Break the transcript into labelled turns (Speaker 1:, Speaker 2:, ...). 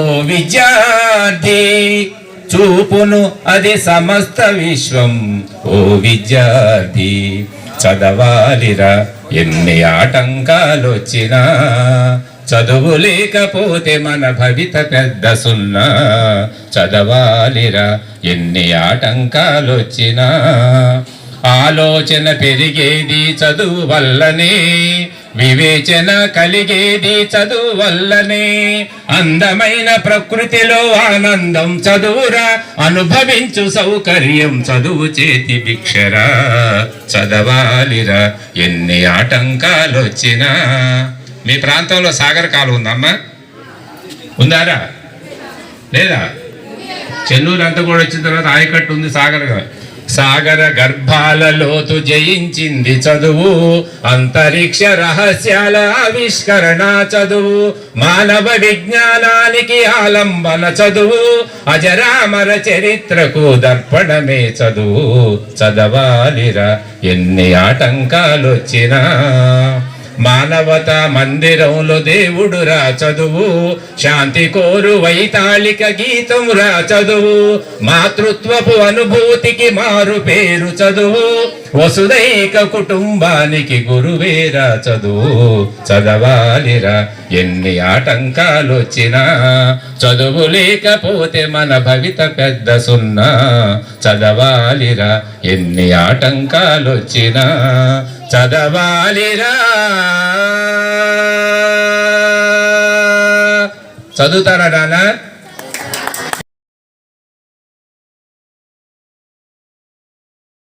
Speaker 1: విద్యార్థి చూపును అది సమస్త విశ్వం. ఓ విద్యార్థి చదవాలిరా ఎన్ని ఆటంకాలు వచ్చినా చదువు లేకపోతే మన భవిత పెద్ద సున్నా. చదవాలిరా ఎన్ని ఆటంకాలు వచ్చినా ఆలోచన పెరిగేది చదువు వల్లనే. వివేచన కలిగేది చదువు వల్లనే అందమైన ప్రకృతిలో ఆనందం చదువురా. అనుభవించు సౌకర్యం చదువు చేతి భిక్షరా. చదవాలిరా ఎన్ని ఆటంకాలు వచ్చినా మీ ప్రాంతంలో సాగర్ కాలు ఉందమ్మా? ఉందారా? లేదా? చెన్నూరు అంతా కూడా వచ్చిన తర్వాత ఆయకట్టు ఉంది సాగర్ సాగర గర్భాల లోతు జయించింది చదువు. అంతరిక్ష రహస్యాల ఆవిష్కరణ చదువు. మానవ విజ్ఞానానికి ఆలంబన చదువు. అజరామర చరిత్రకు దర్పణమే చదువు. చదవాలిరా ఎన్ని ఆటంకాలు వచ్చినా మానవత మందిరంలో దేవుడురా చదువు. శాంతి కోరు వైతాళిక రా చదువు. మాతృత్వపు అనుభూతికి మారు పేరు చదువు. వసుదైక కుటుంబానికి గురువేరా చదువు. చదవాలిరా ఎన్ని ఆటంకాలు వచ్చినా చదువు లేకపోతే మన భవిత పెద్ద సున్నా. చదవాలిరా ఎన్ని ఆటంకాలు వచ్చినా చదవాలిరా. చదువుతారా నాన్న?